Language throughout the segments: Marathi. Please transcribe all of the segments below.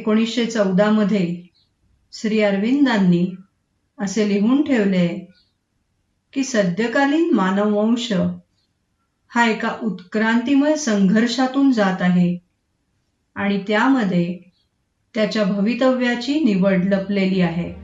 एकोणीसशे चौदामध्ये श्री अरविंदांनी असे लिहून ठेवले की सद्यकालीन मानववंश हा एका उत्क्रांतीमय संघर्षातून जात आहे आणि त्यामध्ये त्याच्या भवितव्याची निवड लपलेली आहे.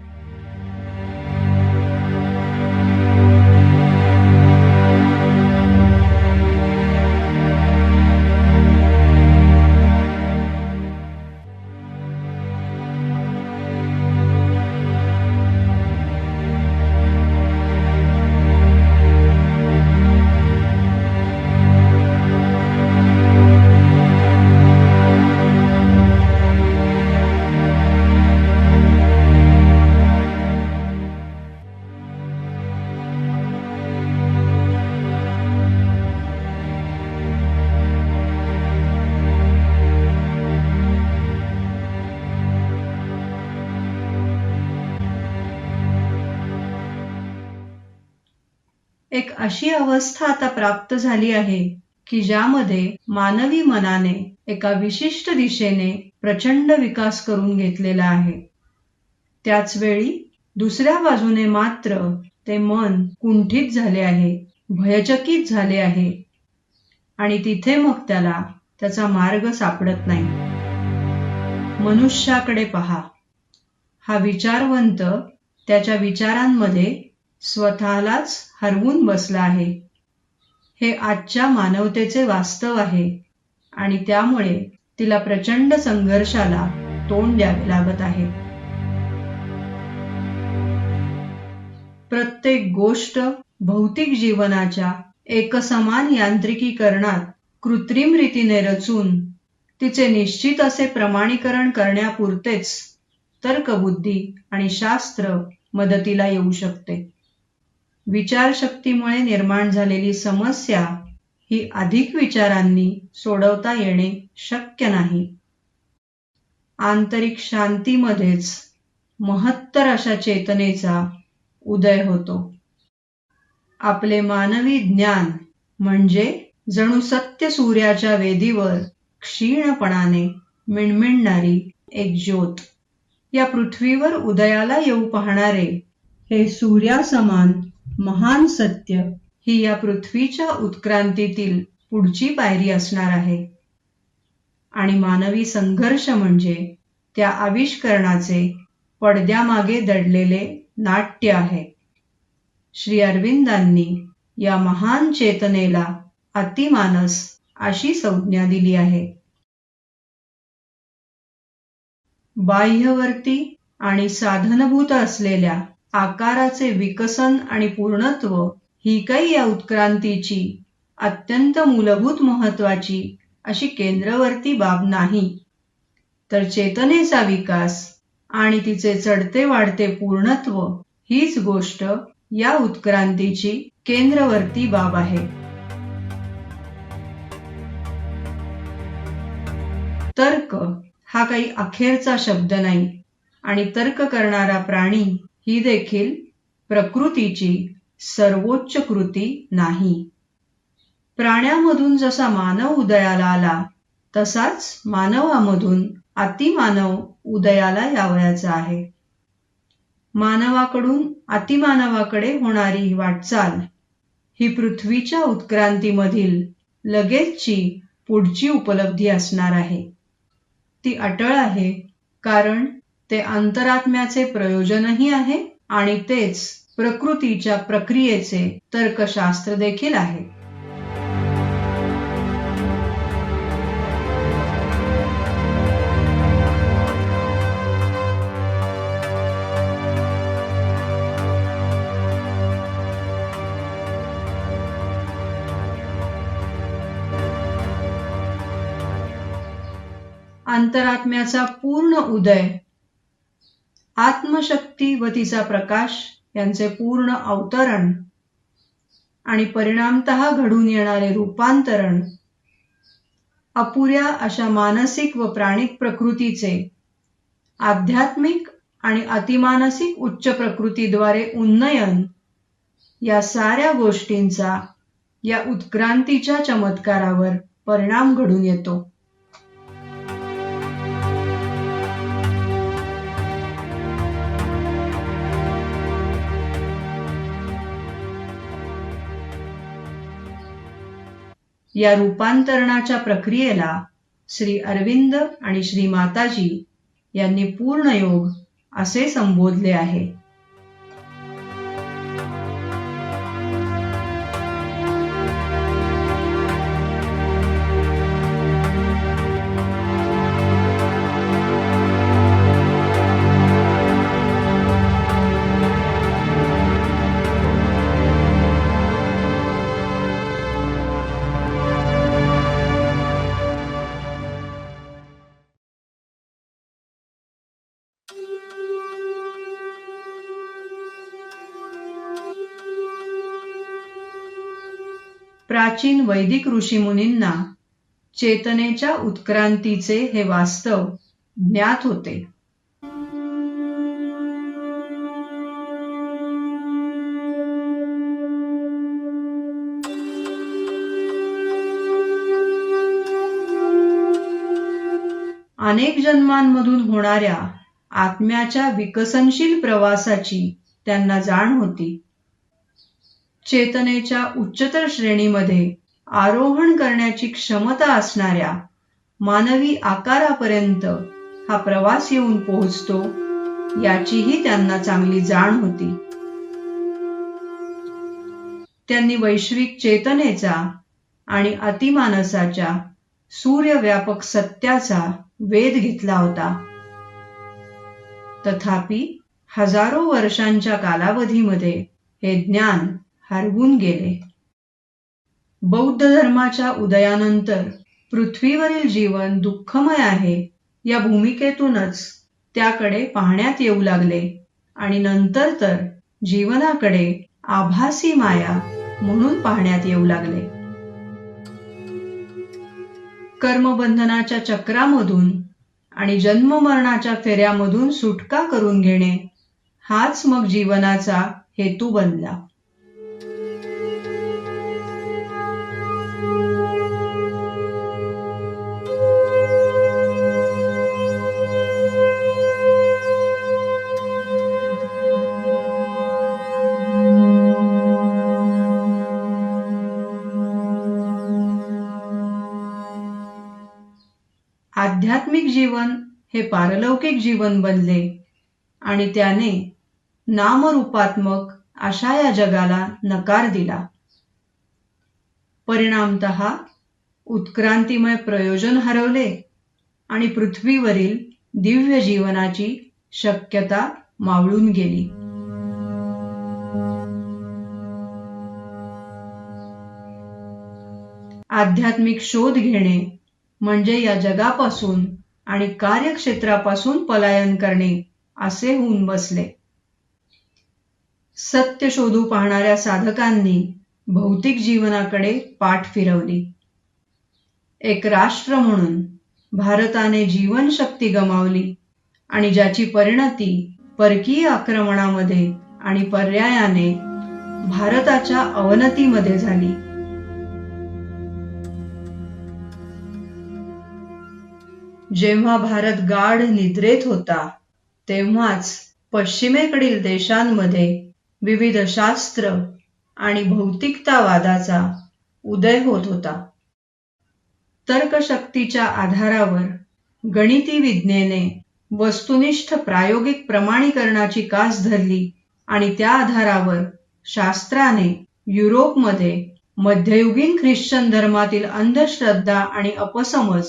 अवस्था आता प्राप्त झाली आहे की ज्यामध्ये मानवी मनाने एका विशिष्ट दिशेने प्रचंड विकास करून घेतलेला आहे. त्याच वेळी दुसऱ्या बाजूने मात्र ते मन कुंठित झाले आहे भयचकित झाले आहे. आणि तिथे मग त्याला त्याचा मार्ग सापडत नाही. मनुष्याकडे पहा. हा विचारवंत त्याच्या विचारांमध्ये स्वतःलाच हरवून बसला आहे. हे आजच्या मानवतेचे वास्तव आहे आणि त्यामुळे तिला प्रचंड संघर्षाला तोंड द्यावे लागत आहे. प्रत्येक गोष्ट भौतिक जीवनाच्या एकसमान यांत्रिकीकरणात कृत्रिम रीतीने रचून तिचे निश्चित असे प्रमाणीकरण करण्यापुरतेच तर्कबुद्धी आणि शास्त्र मदतीला येऊ शकते. विचारशक्तीमुळे निर्माण झालेली समस्या ही अधिक विचारांनी सोडवता येणे शक्य नाही. आंतरिक शांतीमध्येच महत्तर अशा चेतनेचा उदय होतो. आपले मानवी ज्ञान म्हणजे जणू सत्य सूर्याच्या वेदीवर क्षीणपणाने मिणमिणणारी एक ज्योत. या पृथ्वीवर उदयाला येऊ पाहणारे हे सूर्यासमान महान सत्य ही या पृथ्वीच्या उत्क्रांतीतील पुढची पायरी असणार आहे. आणि मानवी संघर्ष म्हणजे त्या आविष्करणाचे पडद्यामागे दडलेले नाट्य आहे. श्री अरविंदांनी या महान चेतनेला अतिमानस अशी संज्ञा दिली आहे. बाह्यवर्ती आणि साधनभूत असलेल्या आकाराचे विकसन आणि पूर्णत्व ही काही या उत्क्रांतीची अत्यंत मूलभूत महत्वाची अशी केंद्रवर्ती बाब नाही. तर चेतनेचा विकास आणि तिचे चढते वाढते पूर्णत्व हीच गोष्ट या उत्क्रांतीची केंद्रवर्ती बाब आहे. तर्क हा काही अखेरचा शब्द नाही आणि तर्क करणारा प्राणी ही देखील प्रकृतीची सर्वोच्च कृती नाही. प्राण्यामधून जसा मानव उदयाला आला तसाच मानवामधून अतिमानव उदयाला यावयाचा आहे. मानवाकडून अतिमानवाकडे होणारी वाटचाल ही पृथ्वीच्या उत्क्रांतीमधील लगेचची पुढची उपलब्धी असणार आहे. ती अटळ आहे कारण ते अंतरात्म्याचे प्रयोजनही आहे आणि तेच प्रकृतीच्या प्रक्रियेचे तर्कशास्त्र देखील आहे. अंतरात्म्याचा पूर्ण उदय आत्मशक्ती व तिचा प्रकाश यांचे पूर्ण अवतरण आणि परिणामत घडून येणारे रूपांतरण अपुऱ्या अशा मानसिक व प्राणिक प्रकृतीचे आध्यात्मिक आणि अतिमानसिक उच्च प्रकृतीद्वारे उन्नयन या साऱ्या गोष्टींचा या उत्क्रांतीच्या चमत्कारावर परिणाम घडून येतो. या रूपांतरणाच्या प्रक्रियेला श्री अरविंद आणि श्री माताजी यांनी पूर्ण योग असे संबोधले आहे. प्राचीन वैदिक ऋषीमुनींना चेतनेच्या उत्क्रांतीचे हे वास्तव ज्ञात होते. अनेक जन्मांमधून होणाऱ्या आत्म्याच्या विकसनशील प्रवासाची त्यांना जाण होती. चेतनेच्या उच्चतर श्रेणीमध्ये आरोहण करण्याची क्षमता असणाऱ्या मानवी आकारापर्यंत हा प्रवास येऊन पोहोचतो याचीही त्यांना चांगली जाण होती. त्यांनी वैश्विक चेतनेचा आणि अतिमानसाच्या सूर्यव्यापक सत्याचा वेध घेतला होता. तथापि हजारो वर्षांच्या कालावधीमध्ये हे ज्ञान हरवून गेले. बौद्ध धर्माच्या उदयानंतर पृथ्वीवरील जीवन दुःखमय आहे. या भूमिकेतूनच त्याकडे पाहण्यात येऊ लागले. आणि नंतर तर जीवनाकडे आभासी माया म्हणून पाहण्यात येऊ लागले. कर्मबंधनाच्या चक्रामधून आणि जन्ममरणाच्या फेऱ्यामधून सुटका करून घेणे हाच मग जीवनाचा हेतू बनला. आध्यात्मिक जीवन हे पारलौकिक जीवन बनले आणि त्याने नामरूपात्मक अशा या जगाला नकार दिला. परिणामत उत्क्रांतीमय प्रयोजन हरवले आणि पृथ्वीवरील दिव्य जीवनाची शक्यता मावळून गेली. आध्यात्मिक शोध घेणे म्हणजे या जगापासून आणि कार्यक्षेत्रापासून पलायन करणे असे होऊन बसले. सत्य शोधू पाहणाऱ्या साधकांनी भौतिक जीवनाकडे पाठ फिरवली. एक राष्ट्र म्हणून भारताने जीवनशक्ती गमावली आणि ज्याची परिणती परकीय आक्रमणामध्ये आणि पर्यायाने भारताच्या अवनतीमध्ये झाली. जेव्हा भारत गाढ निद्रेत होता तेव्हाच पश्चिमेकडील देशांमध्ये विविध शास्त्र आणि भौतिकतावादाचा उदय होत होता. तर्कशक्तीच्या आधारावर गणिती विज्ञेने वस्तुनिष्ठ प्रायोगिक प्रमाणीकरणाची कास धरली आणि त्या आधारावर शास्त्राने युरोपमध्ये मध्ययुगीन ख्रिश्चन धर्मातील अंधश्रद्धा आणि अपसमज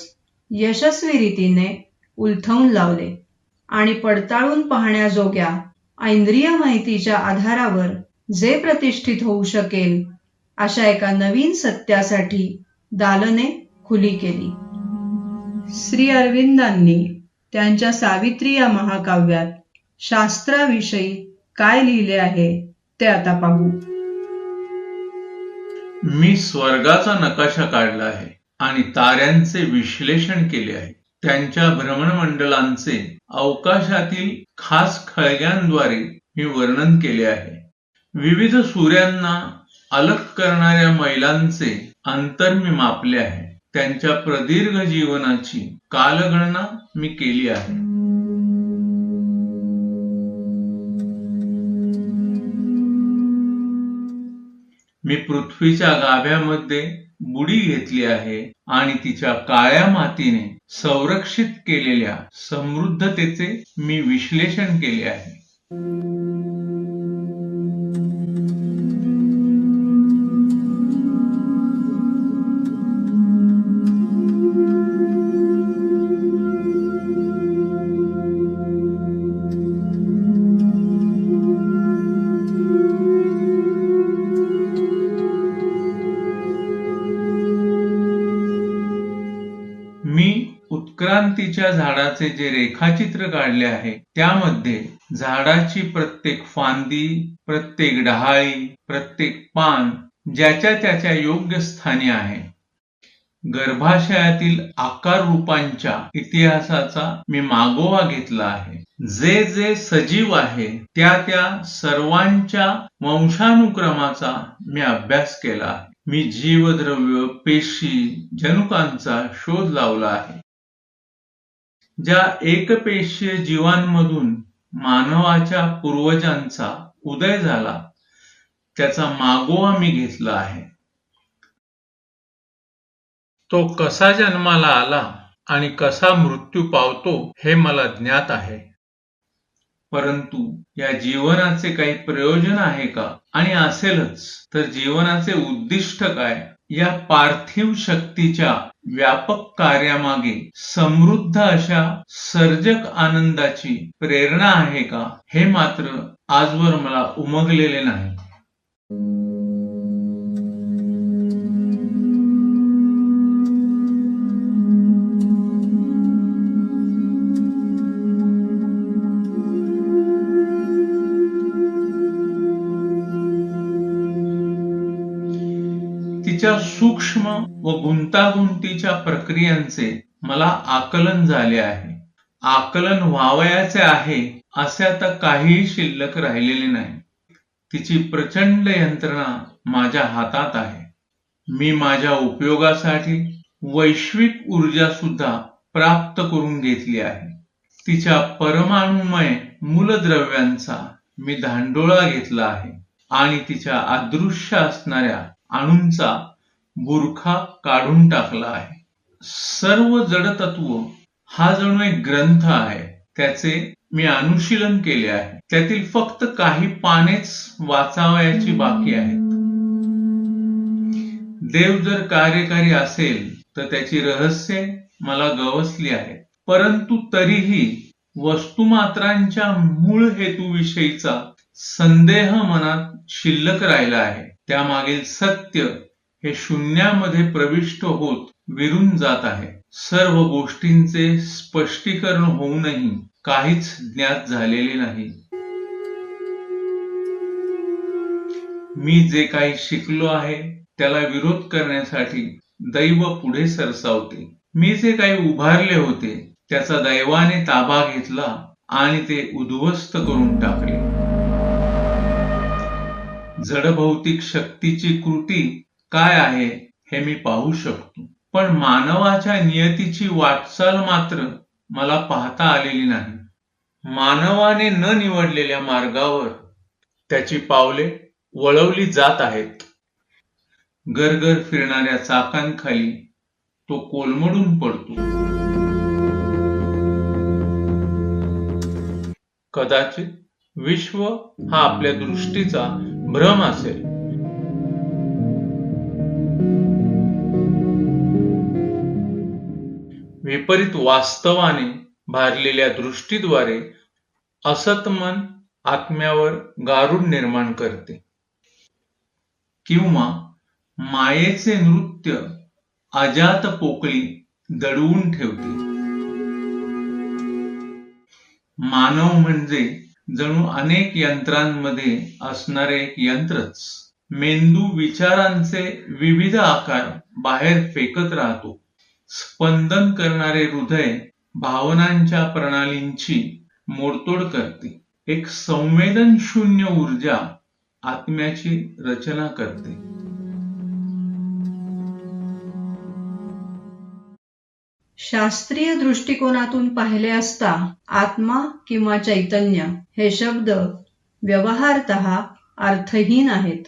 यशस्वी रीतीने उलथवून लावले आणि पडताळून पाहण्याजोग्या ऐंद्रिय माहितीच्या आधारावर जे प्रतिष्ठित होऊ शकेल अशा एका नवीन सत्यासाठी दालने खुली केली. श्री अरविंदांनी त्यांच्या सावित्री या महाकाव्यात शास्त्राविषयी काय लिहिले आहे ते आता पाहू. मी स्वर्गाचा नकाशा काढला आहे. आणि ताऱ्यांचे विश्लेषण केले आहे. त्यांच्या भ्रमणमंडलांचे अवकाशातील खास खळग्यांद्वारे मी वर्णन केले आहे. विविध सूर्यांना अलग करणाऱ्या मैलांचे अंतर मी मापले आहे. त्यांच्या प्रदीर्घ जीवनाची कालगणना मी केली आहे. मी पृथ्वीच्या गाभ्यामध्ये बुडी घेतली आहे आणि तिच्या काळ्या मातीने संरक्षित केलेल्या समृद्धतेचे मी विश्लेषण केले आहे. उत्क्रांतीच्या झाडाचे जे रेखाचित्र काढले आहे त्यामध्ये झाडाची प्रत्येक फांदी प्रत्येक डहाळी प्रत्येक पान ज्याच्या त्याच्या योग्य स्थानी आहे. गर्भाशयातील आकार रूपांच्या इतिहासाचा मी मागोवा घेतला आहे. जे जे सजीव आहे त्या त्या सर्वांच्या वंशानुक्रमाचा मी अभ्यास केला आहे. मी जीवद्रव्य पेशी जनुकांचा शोध लावला आहे. ज्या एकपेशीय जीवांमधून मानवाच्या पूर्वजांचा उदय झाला त्याचा मागोवा मी घेतला आहे. तो कसा जन्माला आला आणि कसा मृत्यू पावतो हे मला ज्ञात आहे. परंतु या जीवनाचे काही प्रयोजन आहे का? आणि असेलच तर जीवनाचे उद्दिष्ट काय? या पार्थिव शक्तीच्या व्यापक कार्यामागे समृद्ध अशा सर्जक आनंदाची प्रेरणा आहे का हे मात्र आजवर मला उमगलेले नाही. तिच्या सूक्ष्म व गुंतागुंतीच्या प्रक्रियांचे मला आकलन झाले आहे. आकलन व्हावयाचे आहे असे आता काहीही शिल्लक राहिलेले नाही. तिची प्रचंड यंत्रणा माझ्या हातात आहे. मी माझ्या उपयोगासाठी वैश्विक ऊर्जा सुद्धा प्राप्त करून घेतली आहे. तिच्या परमाणुमय मूलद्रव्यांचा मी धांडोळा घेतला आहे आणि तिच्या अदृश्य असणाऱ्या अणूंचा बुरखा काढून टाकला आहे. सर्व जडतत्व हा जणू एक ग्रंथ आहे. त्याचे मी अनुशीलन केले आहे. त्यातील फक्त काही पानेच वाचावयाची बाकी आहेत. देव जर कार्यकारी असेल तर त्याची रहस्ये मला गवसली आहेत परंतु तरीही वस्तुमात्रांच्या मूळ हेतूविषयीचा संदेह मनात शिल्लक राहिला आहे. त्यामागील सत्य हे शून्यामध्ये प्रविष्ट होत विरून जात आहे. सर्व गोष्टींचे स्पष्टीकरण होऊनही काहीच ज्ञात झालेले नाही. मी जे काही शिकलो आहे त्याला विरोध करण्यासाठी दैव पुढे सरसावते. मी जे काही उभारले होते त्याचा दैवाने ताबा घेतला आणि ते उद्ध्वस्त करून टाकले. जडभौतिक शक्तीची कृती काय आहे हे मी पाहू शकतो. पण मानवाच्या नियतीची वाटचाल मात्र मला पाहता आलेली नाही. मानवाने न निवडलेल्या मार्गावर त्याची पावले वळवली जात आहेत. गरगर फिरणाऱ्या चाकांखाली तो कोलमडून पडतो. कदाचित विश्व हा आपल्या दृष्टीचा भ्रम असेल. विपरीत वास्तवाने भारलेल्या दृष्टीद्वारे असतमन आत्म्यावर गारुड निर्माण करते. किंवा मायेचे नृत्य अजात पोकळी दडवून ठेवते. मानव म्हणजे जणू अनेक यंत्रांमध्ये असणारे एक यंत्रच. मेंदू विचारांचे विविध आकार बाहेर फेकत राहतो. स्पंदन करणारे हृदय भावनांच्या प्रणालींची मोडतोड करते. एक संवेदन शून्य ऊर्जा आत्म्याची रचना करते. शास्त्रीय दृष्टिकोनातून पाहिले असता आत्मा किंवा चैतन्य हे शब्द व्यवहारत अर्थहीन आहेत.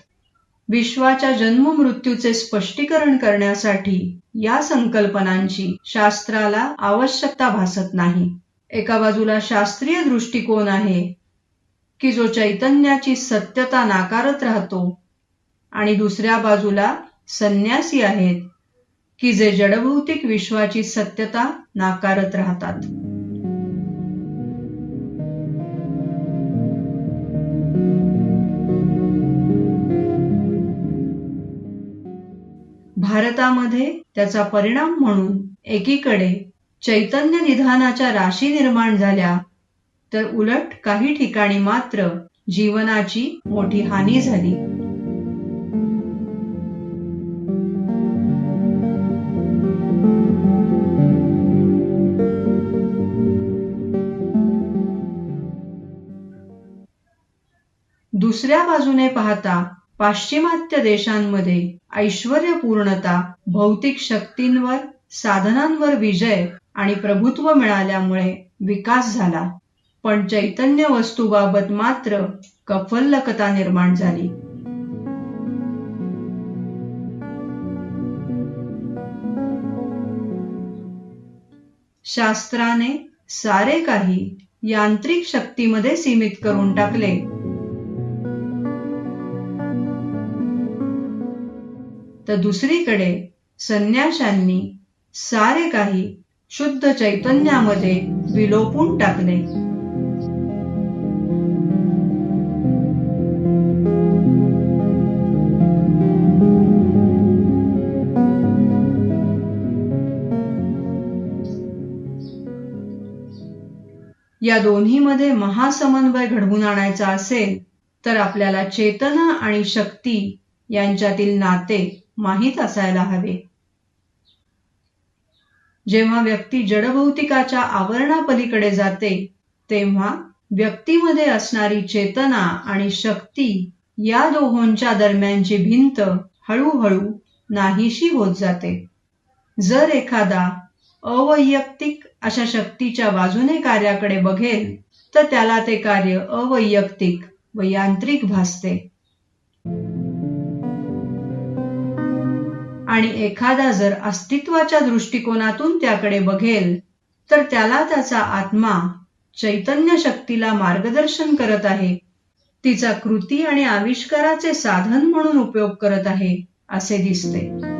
विश्वाच्या जन्म मृत्यूचे स्पष्टीकरण करण्यासाठी या संकल्पनांची शास्त्राला आवश्यकता भासत नाही. एका बाजूला शास्त्रीय दृष्टिकोन आहे की जो चैतन्याची सत्यता नाकारत राहतो आणि दुसऱ्या बाजूला संन्यासी आहेत. की जे जडभौतिक विश्वाची सत्यता नाकारत राहतात. भारतामध्ये त्याचा परिणाम म्हणून एकीकडे चैतन्य निधानाच्या राशी निर्माण झाल्या तर उलट काही ठिकाणी मात्र जीवनाची मोठी हानी झाली. दुसऱ्या बाजूने पाहता पाश्चिमात्य देशांमध्ये ऐश्वर्यपूर्णता भौतिक शक्तींवर साधनांवर विजय आणि प्रभुत्व मिळाल्यामुळे विकास झाला. पण चैतन्य वस्तूबाबत मात्र कफल्लकता निर्माण झाली. शास्त्राने सारे काही यांत्रिक शक्तीमध्ये सीमित करून टाकले. तर दुसरीकडे संन्याशांनी सारे काही शुद्ध चैतन्यामध्ये विलोपून टाकले. या दोन्हीमध्ये महासमन्वय घडवून आणायचा असेल तर आपल्याला चेतना आणि शक्ती यांच्यातील नाते माहीत असायला हवे. जेव्हा व्यक्ती जडभौतिकाच्या आवरणापलीकडे जाते तेव्हा व्यक्तीमध्ये असणारी चेतना आणि शक्ती या दोहोंच्या दरम्यानची भिंत हळूहळू नाहीशी होत जाते. जर एखादा अवैयक्तिक अशा शक्तीच्या बाजूने कार्याकडे बघेल तर त्याला ते कार्य अवैयक्तिक व यांत्रिक भासते. आणि एखादा जर अस्तित्वाच्या दृष्टिकोनातून त्याकडे बघेल तर त्याला त्याचा आत्मा चैतन्य शक्तीला मार्गदर्शन करत आहे. तिचा कृती आणि आविष्काराचे साधन म्हणून उपयोग करत आहे असे दिसते.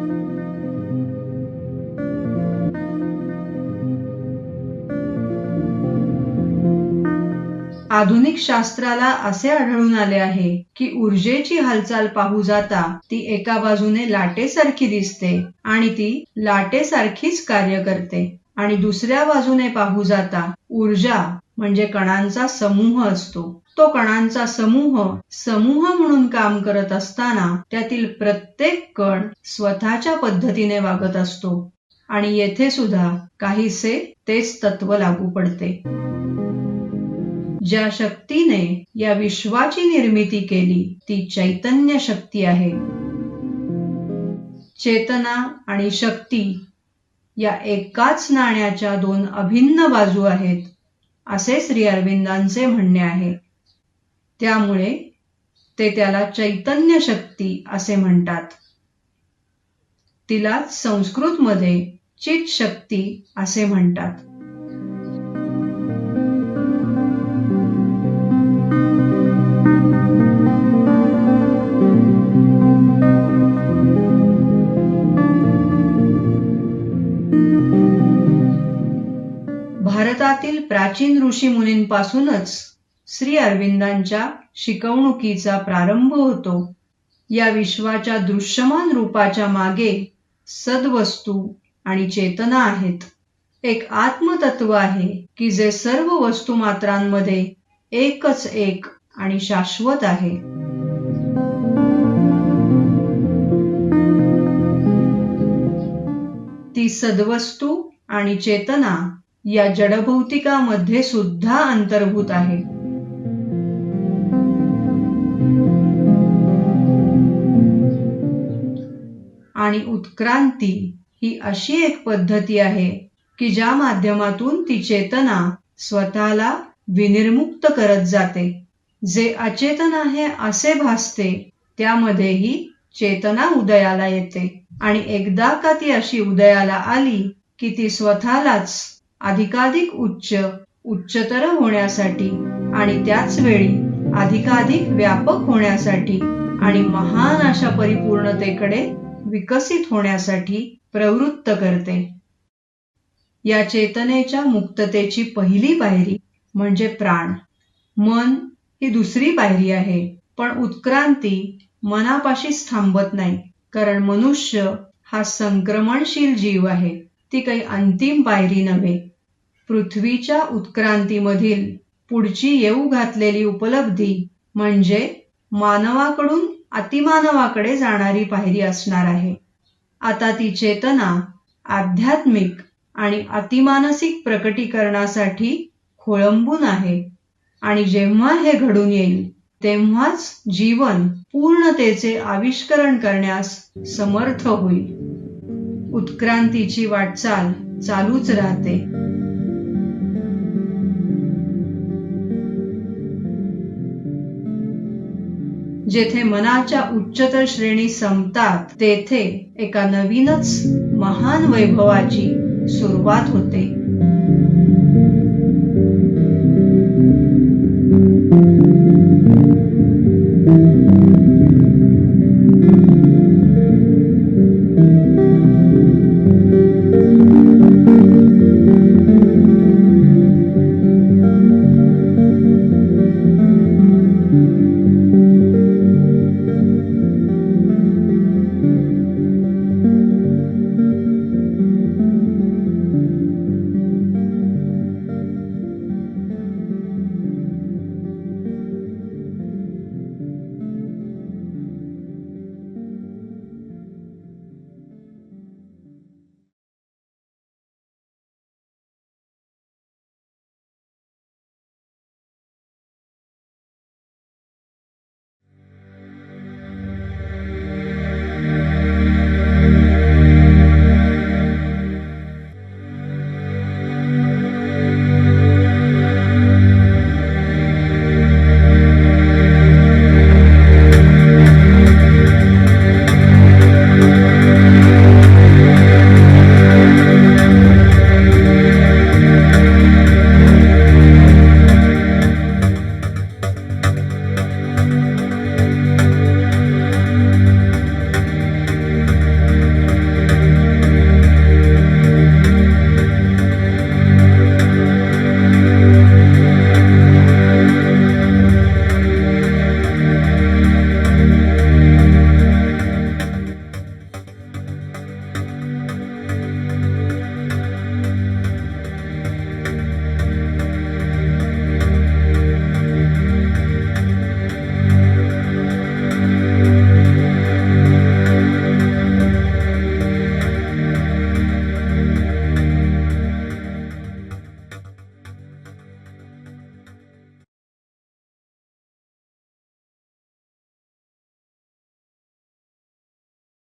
आधुनिक शास्त्राला असे आढळून आले आहे की ऊर्जेची हालचाल पाहू जाता ती एका बाजूने लाटेसारखी दिसते आणि ती लाटेसारखीच कार्य करते. आणि दुसऱ्या बाजूने पाहू जाता ऊर्जा म्हणजे कणांचा समूह असतो. तो कणांचा समूह समूह म्हणून काम करत असताना त्यातील प्रत्येक कण स्वतःच्या पद्धतीने वागत असतो. आणि येथे सुद्धा काहीसे तेच तत्व लागू पडते. ज्या शक्तीने या विश्वाची निर्मिती केली ती चैतन्य शक्ती आहे. चेतना आणि शक्ती या एकाच नाण्याच्या दोन अभिन्न बाजू आहेत असे श्री अरविंदांचे म्हणणे आहे. त्यामुळे ते त्याला चैतन्य शक्ती असे म्हणतात. तिला संस्कृतमध्ये चित शक्ती असे म्हणतात. भारतातील प्राचीन ऋषी मुनींपासूनच श्री अरविंदांच्या शिकवणुकीचा प्रारंभ होतो. या विश्वाच्या दृश्यमान रूपाच्या मागे सद्वस्तू आणि चेतना आहेत. एक आत्मतत्व आहे की जे सर्व वस्तुमात्रांमध्ये एकच एक आणि शाश्वत आहे. ती सद्वस्तू आणि चेतना या जडभौतिकामध्ये सुद्धा अंतर्भूत आहे. आणि उत्क्रांती ही अशी एक पद्धती आहे की ज्या माध्यमातून ती चेतना स्वतःला विनिर्मुक्त करत जाते. जे अचेतन आहे असे भासते त्यामध्येही चेतना उदयाला येते. आणि एकदा का ती अशी उदयाला आली की ती स्वतःलाच अधिकाधिक उच्च उच्चतर होण्यासाठी आणि त्याच वेळी अधिकाधिक व्यापक होण्यासाठी आणि महान अशा परिपूर्णतेकडे विकसित होण्यासाठी प्रवृत्त करते. या चेतनेच्या मुक्ततेची पहिली पायरी म्हणजे प्राण. मन ही दुसरी पायरी आहे पण उत्क्रांती मनापाशीच थांबत नाही कारण मनुष्य हा संक्रमणशील जीव आहे ती काही अंतिम पायरी नव्हे. पृथ्वीच्या उत्क्रांतीमधील पुढची येऊ घातलेली उपलब्धी म्हणजे मानवाकडून अतिमानवाकडे जाणारी पायरी असणार आहे. आता ती चेतना आध्यात्मिक आणि अतिमानसिक प्रकटीकरणासाठी खोळंबून आहे आणि जेव्हा हे घडून येईल तेव्हाच जीवन पूर्णतेचे आविष्करण करण्यास समर्थ होईल. उत्क्रांतीची वाटचाल चालूच राहते. जेथे मनाच्या उच्चतर श्रेणी संपतात तेथे एका नवीनच महान वैभवाची सुरुवात होते.